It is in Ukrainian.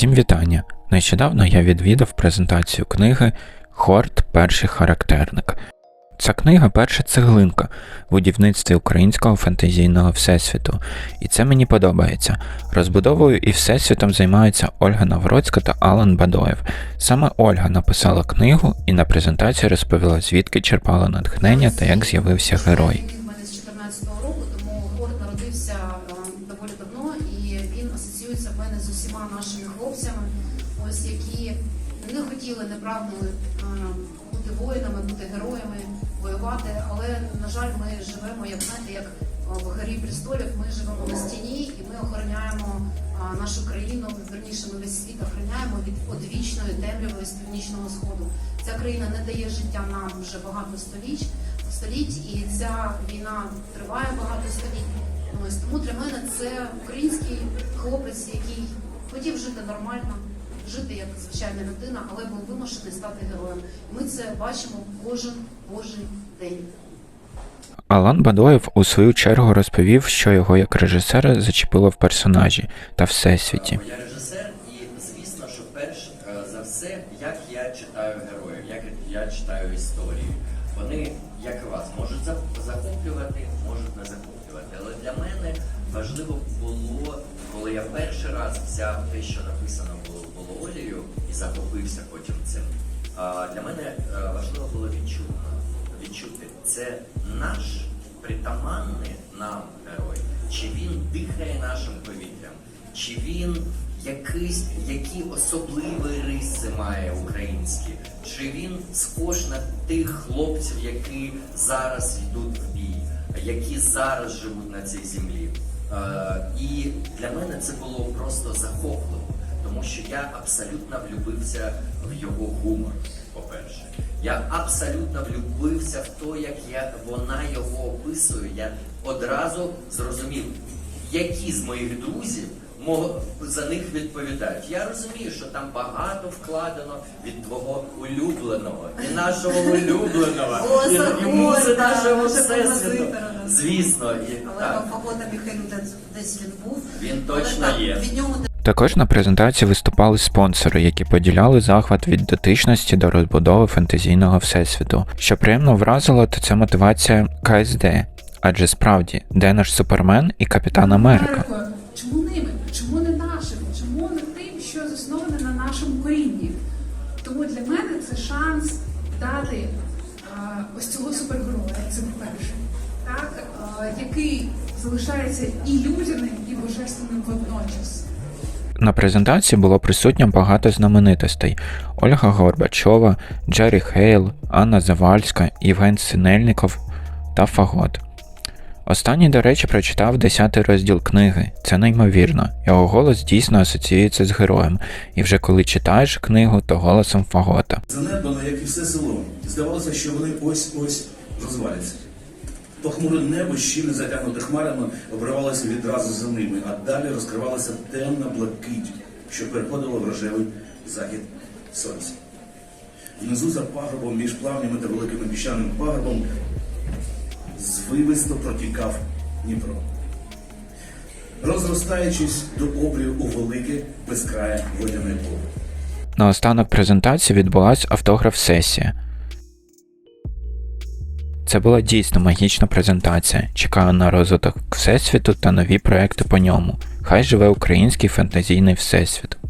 Всім вітання! Нещодавно я відвідав презентацію книги Хорт Перший характерник. Ця книга перша цеглинка в будівництві українського фентезійного всесвіту, і це мені подобається. Розбудовою і всесвітом займаються Ольга Навроцька та Алан Бадоєв. Саме Ольга написала книгу і на презентації розповіла, звідки черпала натхнення та як з'явився герой. В мене з усіма нашими хлопцями, ось які не хотіли неправду е, бути воїнами, бути героями, воювати. Але на жаль, ми живемо, як знаєте, як е, в грі престолів. Ми живемо на стіні і ми охороняємо нашу країну. Верніше, ми весь світ охороняємо від одвічної темряви з північного сходу. Ця країна не дає життя нам вже багато століть століть, і ця війна триває багато століть. Ось тому для мене це український хлопець, який хотів жити нормально, жити як звичайна людина, але був вимушений стати героєм. Ми це бачимо кожен божий день. Алан Бадоєв у свою чергу розповів, що його як режисера зачепило в персонажі та всесвіті. Я режисер, і звісно, що перш е, за все, як я читаю героїв, як я читаю історії. Вони, раз взяв те, що написано було, було і захопився потім цим. Для мене е, важливо було відчути, відчути, це наш притаманний нам герой, чи він дихає нашим повітрям, чи він якийсь, які особливі риси має українські, чи він схож на тих хлопців, які зараз йдуть в бій, які зараз живуть на цій землі. Е, і для мене це було просто захоплено, тому що я абсолютно влюбився в його гумор, по-перше. Я абсолютно влюбився в те, як я, вона його описує. Я одразу зрозумів, які з моїх друзів за них відповідають. Я розумію, що там багато вкладено від твого улюбленого і нашого улюбленого, О, і, і музи нашого наше всесвіту. композитора. Звісно, і Але так. Фагота Міхайлю десь- десь він був. Він Але точно так, є. Від нього Також на презентації виступали спонсори, які поділяли захват від дотичності до розбудови фентезійного всесвіту. Що приємно вразило, то це мотивація КСД. Адже справді, де наш Супермен і Капітан Америка? Америкою. Чому ними? Чому не нашими? Чому не тим, що засноване на нашому корінні? Тому для мене це шанс дати а, ось цього супергероя, це по-перше, так, а, який залишається і людяним, і божественним водночас. На презентації було присутньо багато знаменитостей: Ольга Горбачова, Джері Хейл, Анна Завальська, Євген Синельников та Фагот. Останній, до речі, прочитав 10 розділ книги. Це неймовірно. Його голос дійсно асоціюється з героєм, і вже коли читаєш книгу, то голосом Фагота. занедбано, як і все село. Здавалося, що вони ось-ось розваляться. Похмуре небо, щільно затягнуте хмарами, обривалося відразу за ними, а далі розкривалася темна блакить, що переходила в рожевий захід сонця. Внизу за пагорбом між плавнями та великим піщаним пагорбом звивисто протікав Дніпро. Розростаючись до обрію у велике безкрає водяне поле. На останок презентації відбулася автограф-сесія. Це була дійсно магічна презентація. Чекаю на розвиток всесвіту та нові проекти по ньому. Хай живе український фентезійний всесвіт.